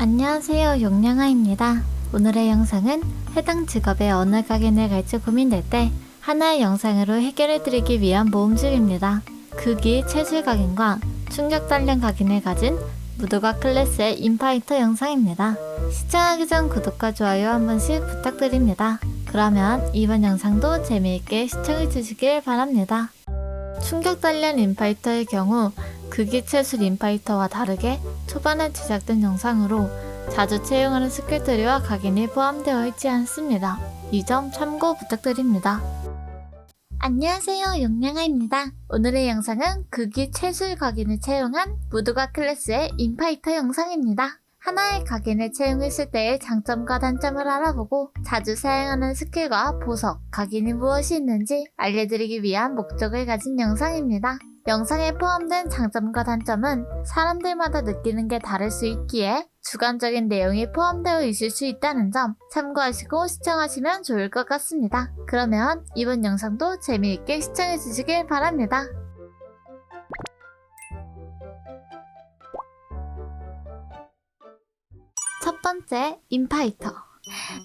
안녕하세요 용량아입니다. 오늘의 영상은 해당 직업의 어느 각인을 갈지 고민될 때 하나의 영상으로 해결해드리기 위한 모음집입니다. 극이 체술 각인과 충격 단련 각인을 가진 무도가 클래스의 인파이터 영상입니다. 시청하기 전 구독과 좋아요 한 번씩 부탁드립니다. 그러면 이번 영상도 재미있게 시청해주시길 바랍니다. 충격 단련 인파이터의 경우 극이 체술 인파이터와 다르게 초반에 제작된 영상으로 자주 채용하는 스킬트리와 각인이 포함되어 있지 않습니다. 이 점 참고 부탁드립니다. 안녕하세요, 용량아입니다. 오늘의 영상은 극이 체술 각인을 채용한 무드가 클래스의 인파이터 영상입니다. 하나의 각인을 채용했을 때의 장점과 단점을 알아보고 자주 사용하는 스킬과 보석, 각인이 무엇이 있는지 알려드리기 위한 목적을 가진 영상입니다. 영상에 포함된 장점과 단점은 사람들마다 느끼는 게 다를 수 있기에 주관적인 내용이 포함되어 있을 수 있다는 점 참고하시고 시청하시면 좋을 것 같습니다. 그러면 이번 영상도 재미있게 시청해 주시길 바랍니다. 첫 번째, 인파이터.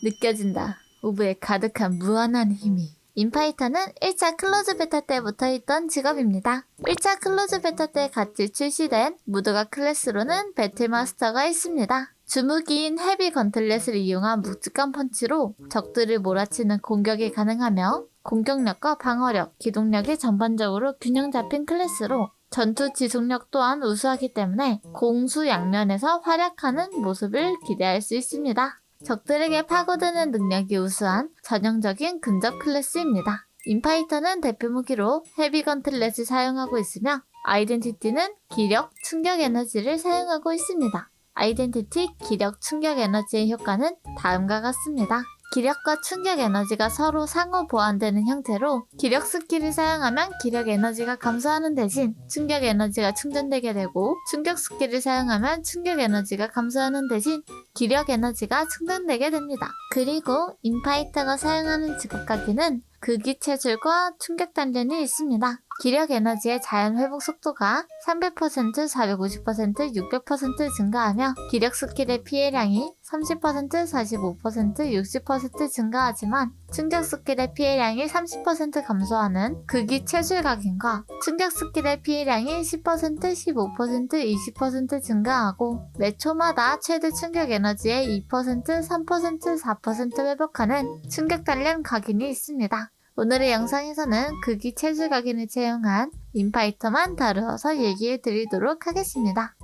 느껴진다. 오브에 가득한 무한한 힘이. 인파이터는 1차 클로즈 베타 때부터 있던 직업입니다. 1차 클로즈 베타 때 같이 출시된 무드가 클래스로는 배틀마스터가 있습니다. 주무기인 헤비 건틀렛을 이용한 묵직한 펀치로 적들을 몰아치는 공격이 가능하며 공격력과 방어력, 기동력이 전반적으로 균형 잡힌 클래스로 전투 지속력 또한 우수하기 때문에 공수 양면에서 활약하는 모습을 기대할 수 있습니다. 적들에게 파고드는 능력이 우수한 전형적인 근접 클래스입니다. 인파이터는 대표 무기로 헤비 건 틀렛을 사용하고 있으며 아이덴티티는 기력, 충격 에너지를 사용하고 있습니다. 아이덴티티, 기력, 충격 에너지의 효과는 다음과 같습니다. 기력과 충격 에너지가 서로 상호 보완되는 형태로 기력 스킬을 사용하면 기력 에너지가 감소하는 대신 충격 에너지가 충전되게 되고 충격 스킬을 사용하면 충격 에너지가 감소하는 대신 기력 에너지가 충전되게 됩니다. 그리고 인파이터가 사용하는 직업각기는 극이 체줄과 충격 단련이 있습니다. 기력 에너지의 자연 회복 속도가 300%, 450%, 600% 증가하며 기력 스킬의 피해량이 30%, 45%, 60% 증가하지만 충격 스킬의 피해량이 30% 감소하는 극이 체술 각인과 충격 스킬의 피해량이 10%, 15%, 20% 증가하고 매 초마다 최대 충격 에너지의 2%, 3%, 4% 회복하는 충격 단련 각인이 있습니다. 오늘의 영상에서는 극이 체술 각인을 채용한 인파이터만 다루어서 얘기해 드리도록 하겠습니다.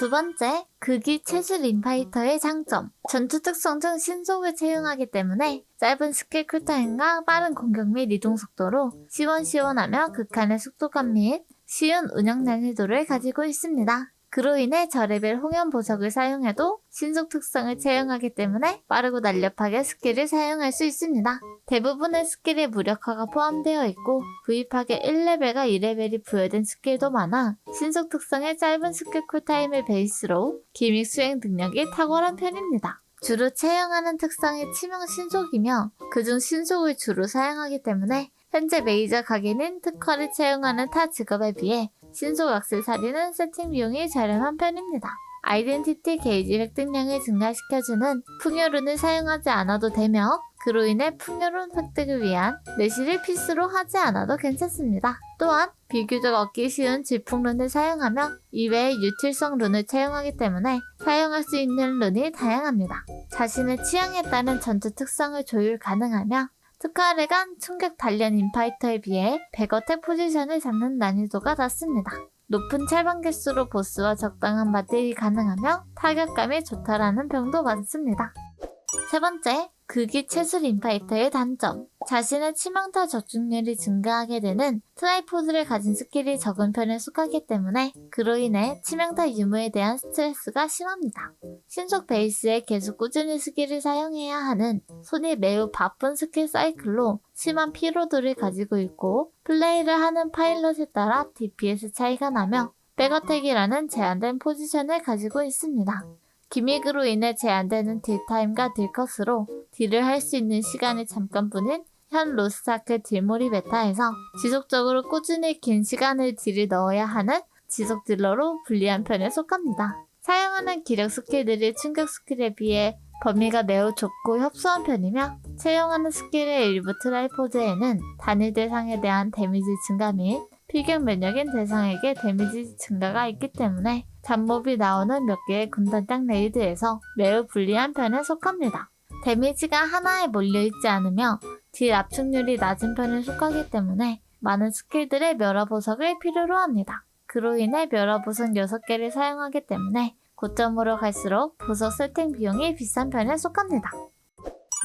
두 번째, 극이 체술 인파이터의 장점. 전투 특성 중 신속을 채용하기 때문에 짧은 스킬 쿨타임과 빠른 공격 및 이동 속도로 시원시원하며 극한의 속도감 및 쉬운 운영 난이도를 가지고 있습니다. 그로 인해 저레벨 홍연 보석을 사용해도 신속 특성을 채용하기 때문에 빠르고 날렵하게 스킬을 사용할 수 있습니다. 대부분의 스킬에 무력화가 포함되어 있고 구입하게 1레벨과 2레벨이 부여된 스킬도 많아 신속 특성의 짧은 스킬 쿨타임을 베이스로 기믹 수행 능력이 탁월한 편입니다. 주로 채용하는 특성이 치명 신속이며 그중 신속을 주로 사용하기 때문에 현재 메이저 가게는 특허를 채용하는 타 직업에 비해 신속 악세사리는 세팅 비용이 저렴한 편입니다. 아이덴티티 게이지 획득량을 증가시켜주는 풍요룬을 사용하지 않아도 되며 그로 인해 풍요룬 획득을 위한 내실을 필수로 하지 않아도 괜찮습니다. 또한 비교적 얻기 쉬운 질풍룬을 사용하며 이외의 유틸성 룬을 채용하기 때문에 사용할 수 있는 룬이 다양합니다. 자신의 취향에 따른 전투 특성을 조율 가능하며 특화를 간 충격 단련 인파이터에 비해 백어택 포지션을 잡는 난이도가 낮습니다. 높은 철방 개수로 보스와 적당한 맞대이 가능하며 타격감이 좋다라는 평도 많습니다. 세 번째, 극이 체술 인파이터의 단점. 자신의 치명타 적중률이 증가하게 되는 트라이포드를 가진 스킬이 적은 편에 속하기 때문에 그로 인해 치명타 유무에 대한 스트레스가 심합니다. 신속 베이스에 계속 꾸준히 스킬을 사용해야 하는 손이 매우 바쁜 스킬 사이클로 심한 피로도를 가지고 있고 플레이를 하는 파일럿에 따라 DPS 차이가 나며 백어택이라는 제한된 포지션을 가지고 있습니다. 기믹으로 인해 제한되는 딜타임과 딜컷으로 딜을 할 수 있는 시간이 잠깐뿐인 현 로스타크 딜몰이 메타에서 지속적으로 꾸준히 긴 시간을 딜을 넣어야 하는 지속 딜러로 불리한 편에 속합니다. 사용하는 기력 스킬들이 충격 스킬에 비해 범위가 매우 좁고 협소한 편이며 채용하는 스킬의 일부 트라이포드에는 단일 대상에 대한 데미지 증가 및 필격 면역인 대상에게 데미지 증가가 있기 때문에 잡몹이 나오는 몇 개의 군단장 레이드에서 매우 불리한 편에 속합니다. 데미지가 하나에 몰려있지 않으며 딜 압축률이 낮은 편에 속하기 때문에 많은 스킬들의 멸화 보석을 필요로 합니다. 그로 인해 멸화 보석 6개를 사용하기 때문에 고점으로 갈수록 보석 세팅 비용이 비싼 편에 속합니다.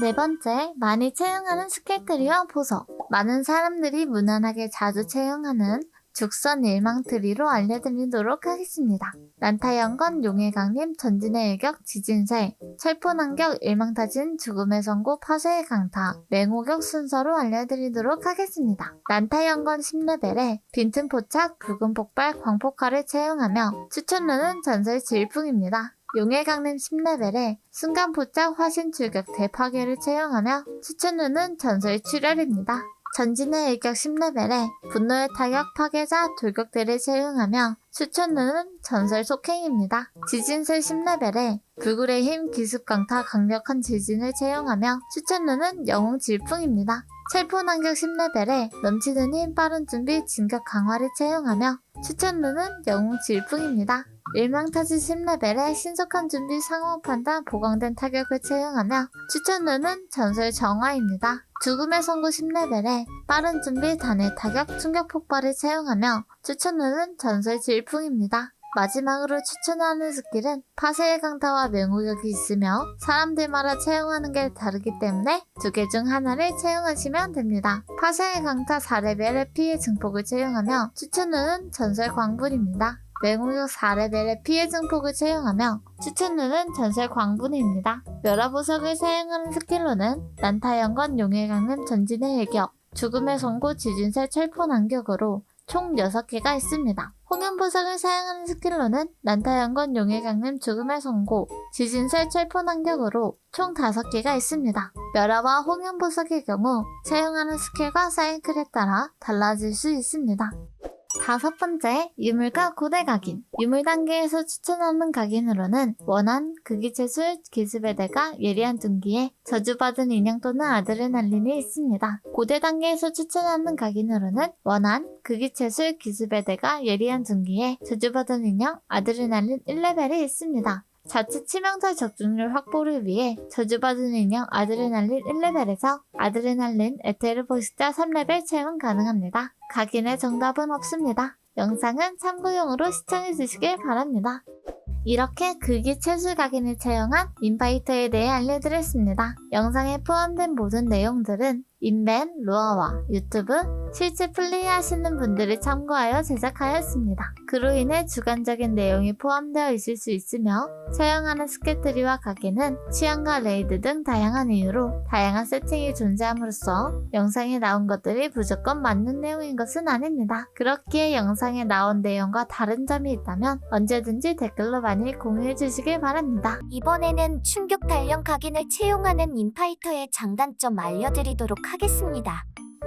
네 번째, 많이 채용하는 스킬트리와 보석. 많은 사람들이 무난하게 자주 채용하는 죽선 일망트리로 알려드리도록 하겠습니다. 난타연건 용의강림 전진의 일격 지진세 철포난격 일망타진 죽음의 선고 파쇄의 강타 맹호격 순서로 알려드리도록 하겠습니다. 난타연건 10레벨에 빈틈 포착 붉은 폭발 광폭화를 채용하며 추천루는 전설 질풍입니다. 용의 강림 10레벨에 순간 포착 화신 출격 대파괴를 채용하며 추천루는 전설 출혈입니다. 전진의 일격 10레벨에 분노의 타격 파괴자 돌격대를 채용하며 추천루는 전설 속행입니다. 지진세 10레벨에 불굴의 힘 기습 강타 강력한 지진을 채용하며 추천루는 영웅 질풍입니다. 철포 난격 10레벨에 넘치는 힘 빠른 준비 진격 강화를 채용하며 추천루는 영웅 질풍입니다. 일망타지 10레벨에 신속한 준비 상호 판단 보강된 타격을 채용하며 추천루는 전설 정화입니다. 죽음의 선고 10레벨에 빠른 준비 단일 타격 충격 폭발을 채용하며 추천루는 전설 질풍입니다. 마지막으로 추천하는 스킬은 파쇄의 강타와 맹호격이 있으며 사람들마다 채용하는 게 다르기 때문에 두 개 중 하나를 채용하시면 됩니다. 파쇄의 강타 4레벨의 피해 증폭을 채용하며 추천루는 전설 광분입니다. 맹호격 4레벨의 피해 증폭을 채용하며 추천루는 전설 광분입니다. 멸화보석을 사용하는 스킬로는 난타연건 용의 강림 전진의 일격, 죽음의 선고 지진세 철포 난격으로 총 6개가 있습니다. 홍연보석을 사용하는 스킬로는 난타연건 용의 강림 죽음의 선고, 지진세 철포 난격으로 총 5개가 있습니다. 멸화와 홍연보석의 경우 사용하는 스킬과 사이클에 따라 달라질 수 있습니다. 다섯 번째, 유물과 고대 각인. 유물 단계에서 추천하는 각인으로는 원한, 극이체술, 기습의대가, 예리한 둔기에 저주받은 인형 또는 아드레날린이 있습니다. 고대 단계에서 추천하는 각인으로는 원한, 극이체술, 기습의대가, 예리한 둔기에 저주받은 인형, 아드레날린 1레벨이 있습니다. 자체 치명타 적중률 확보를 위해 저주받은 인형 아드레날린 1레벨에서 아드레날린 에테르 포식자 3레벨 채용 가능합니다. 각인의 정답은 없습니다. 영상은 참고용으로 시청해주시길 바랍니다. 이렇게 극이 채술 각인을 채용한 인파이터에 대해 알려드렸습니다. 영상에 포함된 모든 내용들은 인벤, 루어와 유튜브, 실제 플레이하시는 분들이 참고하여 제작하였습니다. 그로 인해 주관적인 내용이 포함되어 있을 수 있으며 사용하는 스케트리와 각인은 취향과 레이드 등 다양한 이유로 다양한 세팅이 존재함으로써 영상에 나온 것들이 무조건 맞는 내용인 것은 아닙니다. 그렇기에 영상에 나온 내용과 다른 점이 있다면 언제든지 댓글로 많이 공유해 주시길 바랍니다. 이번에는 충격 단련 각인을 채용하는 인파이터의 장단점 알려드리도록 하겠습니다.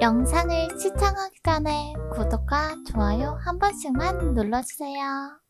영상을 시청하기 전에 구독과 좋아요 한 번씩만 눌러주세요.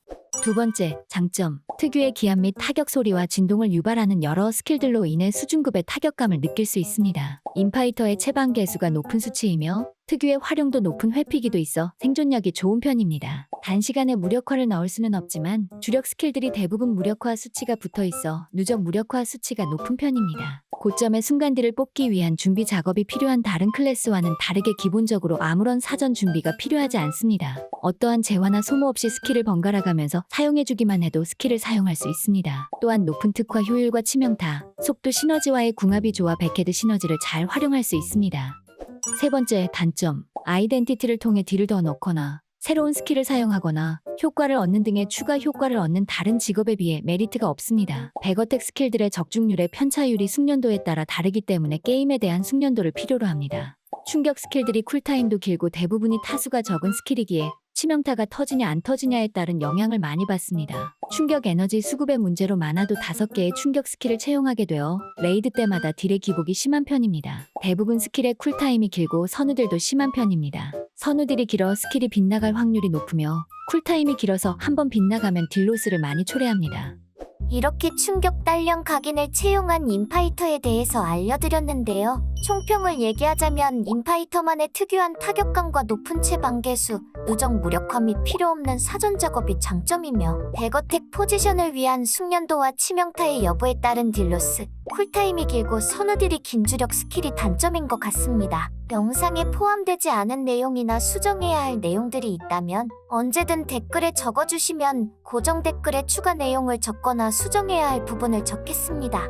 두 번째, 장점. 특유의 기압 및 타격 소리와 진동을 유발하는 여러 스킬들로 인해 수준급의 타격감을 느낄 수 있습니다. 인파이터의 체방 개수가 높은 수치이며 특유의 활용도 높은 회피기도 있어 생존력이 좋은 편입니다. 단시간에 무력화를 넣을 수는 없지만 주력 스킬들이 대부분 무력화 수치가 붙어 있어 누적 무력화 수치가 높은 편입니다. 고점의 순간들을 뽑기 위한 준비 작업이 필요한 다른 클래스와는 다르게 기본적으로 아무런 사전 준비가 필요하지 않습니다. 어떠한 재화나 소모 없이 스킬을 번갈아 가면서 사용해주기만 해도 스킬을 사용할 수 있습니다. 또한 높은 특화 효율과 치명타, 속도 시너지와의 궁합이 좋아 백헤드 시너지를 잘 활용할 수 있습니다. 세 번째 단점, 아이덴티티를 통해 딜을 더 넣거나 새로운 스킬을 사용하거나 효과를 얻는 등의 추가 효과를 얻는 다른 직업에 비해 메리트가 없습니다. 백어택 스킬들의 적중률의 편차율이 숙련도에 따라 다르기 때문에 게임에 대한 숙련도를 필요로 합니다. 충격 스킬들이 쿨타임도 길고 대부분이 타수가 적은 스킬이기에 치명타가 터지냐 안 터지냐에 따른 영향을 많이 받습니다. 충격 에너지 수급의 문제로 많아도 5개의 충격 스킬을 채용하게 되어 레이드 때마다 딜의 기복이 심한 편입니다. 대부분 스킬의 쿨타임이 길고 선우들도 심한 편입니다. 선우들이 길어 스킬이 빗나갈 확률이 높으며 쿨타임이 길어서 한 번 빗나가면 딜로스를 많이 초래합니다. 이렇게 충격 단련 각인을 채용한 인파이터에 대해서 알려드렸는데요. 총평을 얘기하자면 인파이터만의 특유한 타격감과 높은 체방개수, 누적 무력화 및 필요 없는 사전 작업이 장점이며 백어택 포지션을 위한 숙련도와 치명타의 여부에 따른 딜로스, 쿨타임이 길고 선우들이 긴 주력 스킬이 단점인 것 같습니다. 영상에 포함되지 않은 내용이나 수정해야 할 내용들이 있다면 언제든 댓글에 적어주시면 고정 댓글에 추가 내용을 적거나 수정해야 할 부분을 적겠습니다.